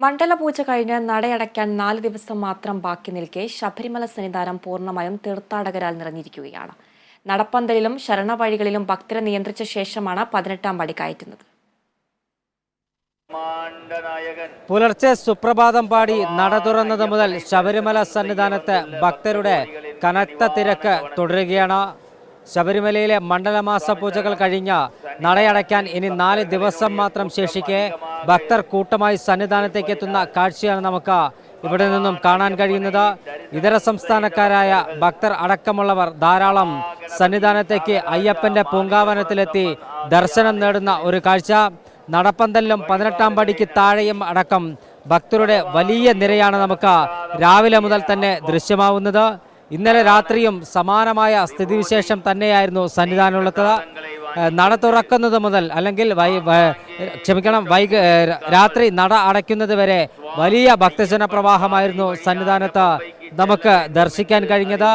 മണ്ഡലപൂജ കഴിഞ്ഞ് നടയടയ്ക്കാൻ നാല് ദിവസം മാത്രം ബാക്കി നിൽക്കെ ശബരിമല സന്നിധാനം പൂർണമായും തീർത്ഥാടകരാൽ നിറഞ്ഞിരിക്കുകയാണ്. നടപ്പന്തലിലും ശരണവഴികളിലും ഭക്തരെ നിയന്ത്രിച്ച ശേഷമാണ് പതിനെട്ടാം പടി കയറ്റുന്നത്. പുലർച്ചെ സുപ്രഭാതം പാടി നട തുറന്നത് മുതൽ ശബരിമല സന്നിധാനത്ത് ഭക്തരുടെ കനത്ത തിരക്ക് തുടരുകയാണ്. ശബരിമലയിലെ മണ്ഡലമാസ പൂജകൾ കഴിഞ്ഞ നടയടയ്ക്കാൻ ഇനി നാല് ദിവസം മാത്രം ശേഷിക്കെ ഭക്തർ കൂട്ടമായി സന്നിധാനത്തേക്ക് എത്തുന്ന കാഴ്ചയാണ് നമുക്ക് ഇവിടെ നിന്നും കാണാൻ കഴിയുന്നത്. ഇതര സംസ്ഥാനക്കാരായ ഭക്തർ അടക്കമുള്ളവർ ധാരാളം സന്നിധാനത്തേക്ക് അയ്യപ്പന്റെ പൂങ്കാവനത്തിലെത്തി ദർശനം നേടുന്ന ഒരു കാഴ്ച. നടപ്പന്തലിലും പതിനെട്ടാം പടിക്ക് താഴെയും അടക്കം ഭക്തരുടെ വലിയ നിരയാണ് നമുക്ക് രാവിലെ മുതൽ തന്നെ ദൃശ്യമാവുന്നത്. ഇന്നലെ രാത്രിയും സമാനമായ സ്ഥിതിവിശേഷം തന്നെയായിരുന്നു സന്നിധാനമുള്ളത്. നട തുറക്കുന്നത് മുതൽ അല്ലെങ്കിൽ വൈ ക്ഷമിക്കണം വൈക രാത്രി നട അടയ്ക്കുന്നത് വരെ വലിയ ഭക്തജന പ്രവാഹമായിരുന്നു സന്നിധാനത്ത് നമുക്ക് ദർശിക്കാൻ കഴിഞ്ഞത്.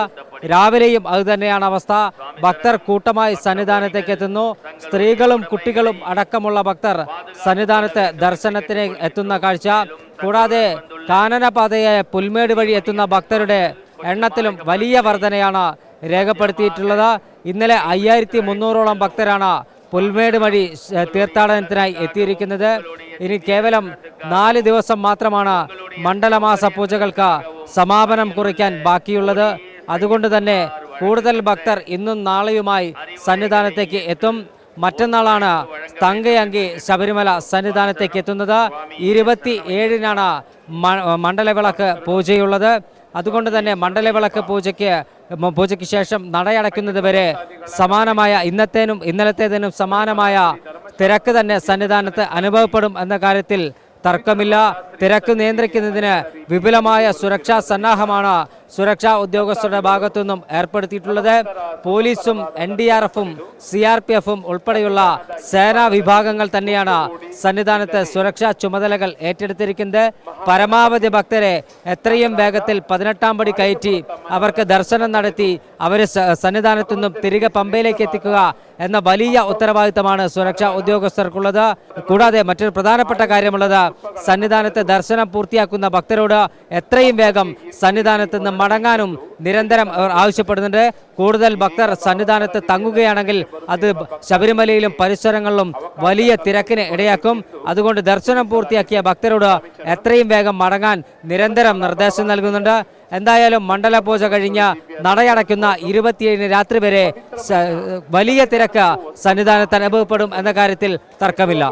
രാവിലെയും അതുതന്നെയാണ് അവസ്ഥ. ഭക്തർ കൂട്ടമായി സന്നിധാനത്തേക്ക് എത്തുന്നു. സ്ത്രീകളും കുട്ടികളും അടക്കമുള്ള ഭക്തർ സന്നിധാനത്ത് ദർശനത്തിന് എത്തുന്ന കാഴ്ച. കൂടാതെ കാനനപാതയായ പുൽമേട് വഴി എത്തുന്ന ഭക്തരുടെ എണ്ണത്തിലും വലിയ വർധനയാണ് രേഖപ്പെടുത്തിയിട്ടുള്ളത്. ഇന്നലെ അയ്യായിരത്തി മുന്നൂറോളം ഭക്തരാണ് പുൽമേട് വഴി തീർത്ഥാടനത്തിനായി എത്തിയിരിക്കുന്നത്. ഇനി കേവലം നാല് ദിവസം മാത്രമാണ് മണ്ഡലമാസ പൂജകൾക്ക് സമാപനം കുറിക്കാൻ ബാക്കിയുള്ളത്. അതുകൊണ്ട് തന്നെ കൂടുതൽ ഭക്തർ ഇന്നും നാളെയുമായി സന്നിധാനത്തേക്ക് എത്തും. മറ്റന്നാളാണ് തങ്കയങ്കി ശബരിമല സന്നിധാനത്തേക്ക് എത്തുന്നത്. ഇരുപത്തി ഏഴിനാണ് മണ്ഡലവിളക്ക് പൂജയുള്ളത്. അതുകൊണ്ട് തന്നെ മണ്ഡലവിളക്ക് പൂജയ്ക്ക് പൂജയ്ക്ക് ശേഷം നടയടയ്ക്കുന്നത് വരെ സമാനമായ ഇന്നത്തേനും ഇന്നലത്തേതിനും സമാനമായ തിരക്ക് തന്നെ സന്നിധാനത്ത് അനുഭവപ്പെടും എന്ന കാര്യത്തിൽ തർക്കമില്ല. തിരക്ക് നിയന്ത്രിക്കുന്നതിന് വിപുലമായ സുരക്ഷാ സന്നാഹമാണ് സുരക്ഷാ ഉദ്യോഗസ്ഥരുടെ ഭാഗത്തുനിന്നും ഏർപ്പെടുത്തിയിട്ടുള്ളത്. പോലീസും എൻ ഡി ആർ എഫും സി ആർ പി എഫും ഉൾപ്പെടെയുള്ള സേനാ വിഭാഗങ്ങൾ തന്നെയാണ് സന്നിധാനത്ത് സുരക്ഷാ ചുമതലകൾ ഏറ്റെടുത്തിരിക്കുന്നത്. പരമാവധി ഭക്തരെ എത്രയും വേഗത്തിൽ പതിനെട്ടാം പടി കയറ്റി അവർക്ക് ദർശനം നടത്തി അവരെ സന്നിധാനത്തു നിന്നും തിരികെ പമ്പയിലേക്ക് എത്തിക്കുക എന്ന വലിയ ഉത്തരവാദിത്തമാണ് സുരക്ഷാ ഉദ്യോഗസ്ഥർക്കുള്ളത്. കൂടാതെ മറ്റൊരു പ്രധാനപ്പെട്ട കാര്യമുള്ളത് സന്നിധാനത്ത് ദർശനം പൂർത്തിയാക്കുന്ന ഭക്തരോട് എത്രയും വേഗം സന്നിധാനത്ത് നിന്ന് മടങ്ങാനും നിരന്തരം ആവശ്യപ്പെടുന്നുണ്ട്. കൂടുതൽ ഭക്തർ സന്നിധാനത്ത് തങ്ങുകയാണെങ്കിൽ അത് ശബരിമലയിലും പരിസരങ്ങളിലും വലിയ തിരക്കിന് ഇടയാക്കും. അതുകൊണ്ട് ദർശനം പൂർത്തിയാക്കിയ ഭക്തരോട് എത്രയും വേഗം മടങ്ങാൻ നിരന്തരം നിർദ്ദേശം നൽകുന്നുണ്ട്. എന്തായാലും മണ്ഡല പൂജ കഴിഞ്ഞ് നടയടയ്ക്കുന്ന ഇരുപത്തിയേഴിന് രാത്രി വരെ വലിയ തിരക്ക് സന്നിധാനത്ത് അനുഭവപ്പെടും എന്ന കാര്യത്തിൽ തർക്കമില്ല.